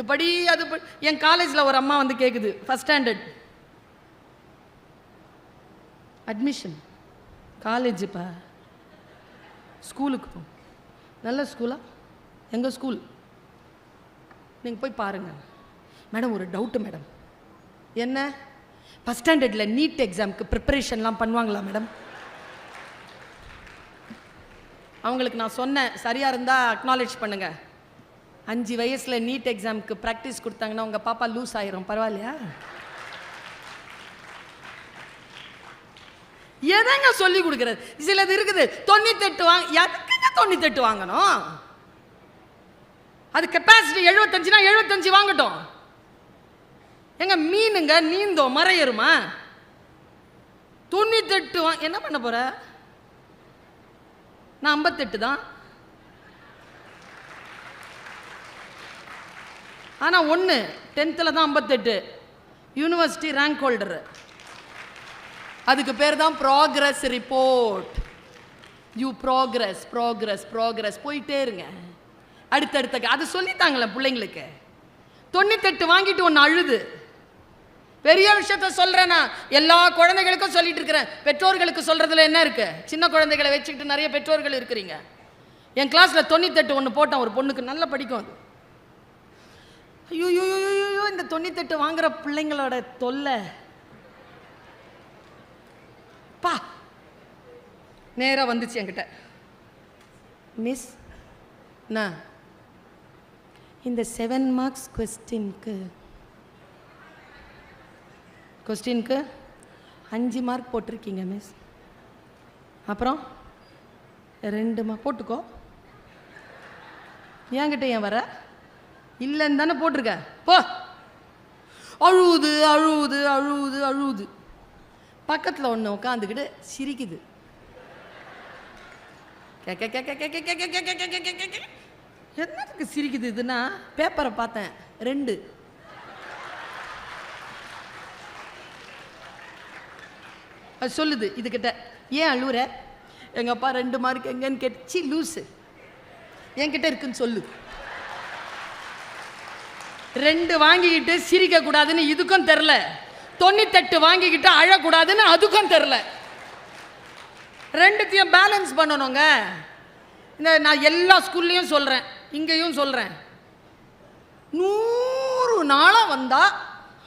இது படி அது படி என் காலேஜில் ஒரு அம்மா வந்து கேட்குது ஃபஸ்ட் ஸ்டாண்டர்ட் அட்மிஷன் காலேஜுப்பா ஸ்கூலுக்கு போ. நல்ல ஸ்கூலா எங்கள் ஸ்கூல் நீங்கள் போய் பாருங்கள் மேடம் ஒரு டவுட்டு மேடம் என்ன? ஃபஸ்ட் ஸ்டாண்டர்டில் நீட் எக்ஸாமுக்கு ப்ரிப்பரேஷன்லாம் பண்ணுவாங்களா மேடம் அவங்களுக்கு நான் சொன்னேன் சரியாக இருந்தால் அக்னாலேஜ் பண்ணுங்கள் அஞ்சு வயசில் நீட் எக்ஸாமுக்கு ப்ராக்டிஸ் கொடுத்தாங்கன்னா உங்கள் பாப்பா லூஸ் ஆயிரும். பரவாயில்லையா? எதங்க சொல்லி கொடுக்குறது? சிலது இருக்குது. தொண்ணூத்தெட்டு வாங்க எதுக்குங்க தொண்ணூத்தெட்டு வாங்கணும்? அது கெப்பாசிட்டி எழுபத்தஞ்சுனா எழுபத்தஞ்சு வாங்கட்டும். எங்க மீனுங்க நீந்தோ மறையருமா? தொண்ணூத்தெட்டு வா என்ன பண்ண போற? நான் ஐம்பத்தெட்டு தான். ஆனால் ஒன்று டென்த்தில் தான் ஐம்பத்தெட்டு. யூனிவர்சிட்டி ரேங்க் ஹோல்டரு அதுக்கு பேர் தான் progress report you progress progress progress போயிட்டே இருங்க. அடுத்தடுத்த அது சொல்லித்தாங்களே பிள்ளைங்களுக்கு. தொண்ணூத்தெட்டு வாங்கிட்டு ஒன்று அழுது. பெரிய விஷயத்த சொல்றேன்? எல்லா குழந்தைகளுக்கும் சொல்லிட்டு இருக்கிறேன். பெற்றோர்களுக்கு சொல்றதுல என்ன இருக்கு? சின்ன குழந்தைகளை வச்சுக்கிட்டு நிறைய பெற்றோர்கள் இருக்கிறீங்க. என் கிளாஸ்ல தொண்ணூத்தெட்டு ஒன்று போட்டேன். ஒரு பொண்ணுக்கு நல்லா படிக்கும் அது. ஐயோ ஐயோ, ஐயோ, இந்த தொண்ணூத்தெட்டு வாங்குற பிள்ளைங்களோட தொல்லை. பா. நேராக வந்துச்சு என்கிட்ட. மிஸ் நான் இந்த செவன் மார்க்ஸ் கொஸ்டின்க்கு கொஸ்டின்க்கு அஞ்சு மார்க் போட்டிருக்கீங்க மிஸ் அப்புறம் ரெண்டு மார்க் போட்டுக்கோ. என்கிட்ட ஏன் வர? இல்லைன்னு தானே போட்டிருக்க போ அழுவுது அழுவுது அழுவுது அழுவுது பக்கத்தில் ஒன்று உட்காந்துக்கிட்டு சிரிக்குது என்னத்துக்கு சிரிக்குது இதுனா பேப்பரை பார்த்தேன் ரெண்டு அது சொல்லுது இதுக்கிட்ட ஏன் அழுவுற எங்கள் அப்பா ரெண்டு மார்க் எங்கேன்னு கேட்டுச்சு லூஸு என்கிட்ட இருக்குன்னு சொல்லு ரெண்டு வாங்கிக்கிட்டு சிரிக்க கூடாதுன்னு இதுக்கும் தெரில. தொண்ணூத்தெட்டு வாங்கிக்கிட்டு அழக்கூடாதுன்னு அதுக்கும் தெரில. ரெண்டுத்தையும் பேலன்ஸ் பண்ணணுங்க. இந்த நான் எல்லா ஸ்கூல்லையும் சொல்கிறேன் இங்கேயும் சொல்கிறேன் நூறு நாளாக வந்தால்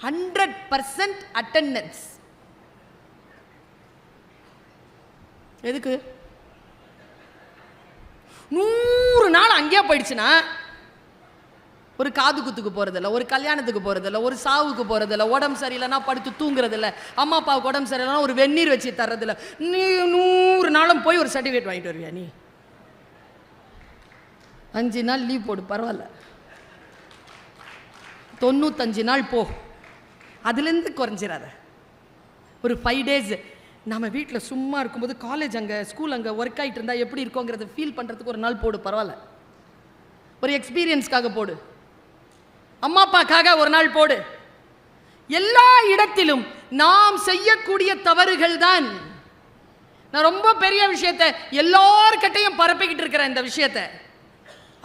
ஹண்ட்ரட் பர்சன்ட் அட்டெண்டன்ஸ் எதுக்கு? நூறு நாள் அங்கேயே போயிடுச்சுன்னா ஒரு காது குத்துக்கு போகிறதில்ல ஒரு கல்யாணத்துக்கு போகிறதில்ல ஒரு சாவுக்கு போகிறதில்ல உடம்பு சரியில்லைனா படுத்து தூங்குறதில்ல. அம்மா அப்பாவுக்கு உடம்பு சரியில்லைனா ஒரு வெந்நீர் வச்சு தர்றதில்ல. நீ நூறு நாளும் போய் ஒரு சர்டிஃபிகேட் வாங்கிட்டு வருவியா நீ? அஞ்சு நாள் லீவ் போடு பரவாயில்ல. தொண்ணூத்தஞ்சு நாள் போ. அதுலேருந்து குறைஞ்சிடாத ஒரு ஃபைவ் டேஸ் நம்ம வீட்டில் சும்மா இருக்கும்போது காலேஜ் அங்கே ஸ்கூல் அங்கே ஒர்க் ஆகிட்டு இருந்தால் எப்படி இருக்கோங்கிறத ஃபீல் பண்ணுறதுக்கு ஒரு நாள் போடு பரவாயில்ல. ஒரு எக்ஸ்பீரியன்ஸ்க்காக போடு. அம்மா அப்பாக்காக ஒரு நாள் போடு. எல்லா இடத்திலும் நாம் செய்யக்கூடிய தவறுகள் தான். நான் ரொம்ப பெரிய விஷயத்தை எல்லார்கிட்டையும் பரப்பிக்கிட்டு இருக்கிறேன் இந்த விஷயத்தை.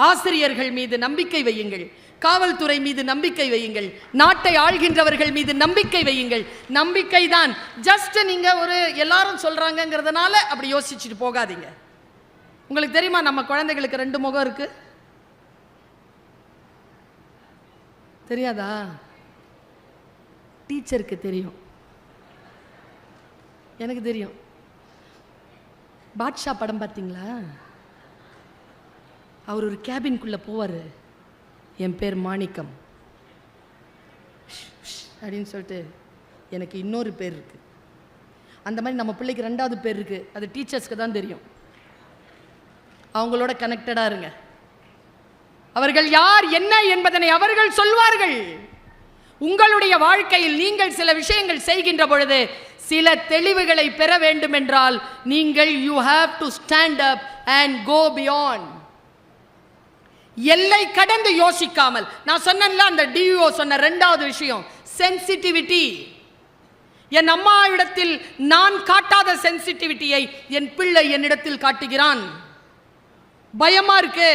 ஆசிரியர்கள் மீது நம்பிக்கை வையுங்கள். காவல்துறை மீது நம்பிக்கை வையுங்கள். நாட்டை ஆள்கின்றவர்கள் மீது நம்பிக்கை வையுங்கள். நம்பிக்கை தான். ஜஸ்ட் நீங்க ஒரு எல்லாரும் சொல்கிறாங்கங்கிறதுனால அப்படி யோசிச்சுட்டு போகாதீங்க. உங்களுக்கு தெரியுமா நம்ம குழந்தைகளுக்கு ரெண்டு முகம் இருக்குது தெரியாதா? டீச்சருக்கு தெரியும். எனக்கு தெரியும். பாட்ஷா படம் பார்த்தீங்களா? அவர் ஒரு கேபின்குள்ளே போவார். என் பேர் மாணிக்கம். அப்படின்னு சொல்லிட்டு எனக்கு இன்னொரு பேர் இருக்குது அந்த மாதிரி நம்ம பிள்ளைக்கு ரெண்டாவது பேர் இருக்குது அது டீச்சர்ஸ்க்கு தான் தெரியும். அவங்களோட கனெக்டடாக இருங்க. அவர்கள் யார் என்ன என்பதனை அவர்கள் சொல்வார்கள். உங்களுடைய வாழ்க்கையில் நீங்கள் சில விஷயங்கள் செய்கின்ற பொழுது சில தெளிவுகளை பெற வேண்டும் என்றால் நீங்கள் you have to stand up and go beyond எல்லை கடந்து யோசிக்காமல் நான் சொன்னேன்ல அந்த டிஓ சொன்ன ரெண்டாவது விஷயம் சென்சிட்டிவிட்டி என் அம்மா இடத்தில் நான் காட்டாத சென்சிட்டிவிட்டியை என் பிள்ளை என்னிடத்தில் காட்டுகிறான். பயமா இருக்கு?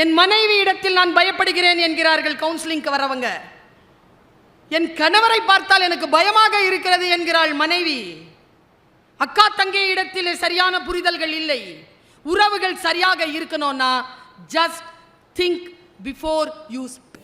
என் மனைவி இடத்தில் நான் பயப்படுகிறேன் என்கிறார்கள் கவுன்சிலிங்க்கு வரவங்க. என் கணவரை பார்த்தால் எனக்கு பயமாக இருக்கிறது என்கிறாள் மனைவி. அக்கா தங்கை இடத்தில் சரியான புரிதல்கள் இல்லை. உறவுகள் சரியாக இருக்கணும்னா ஜஸ்ட் திங்க் பிஃபோர் யூ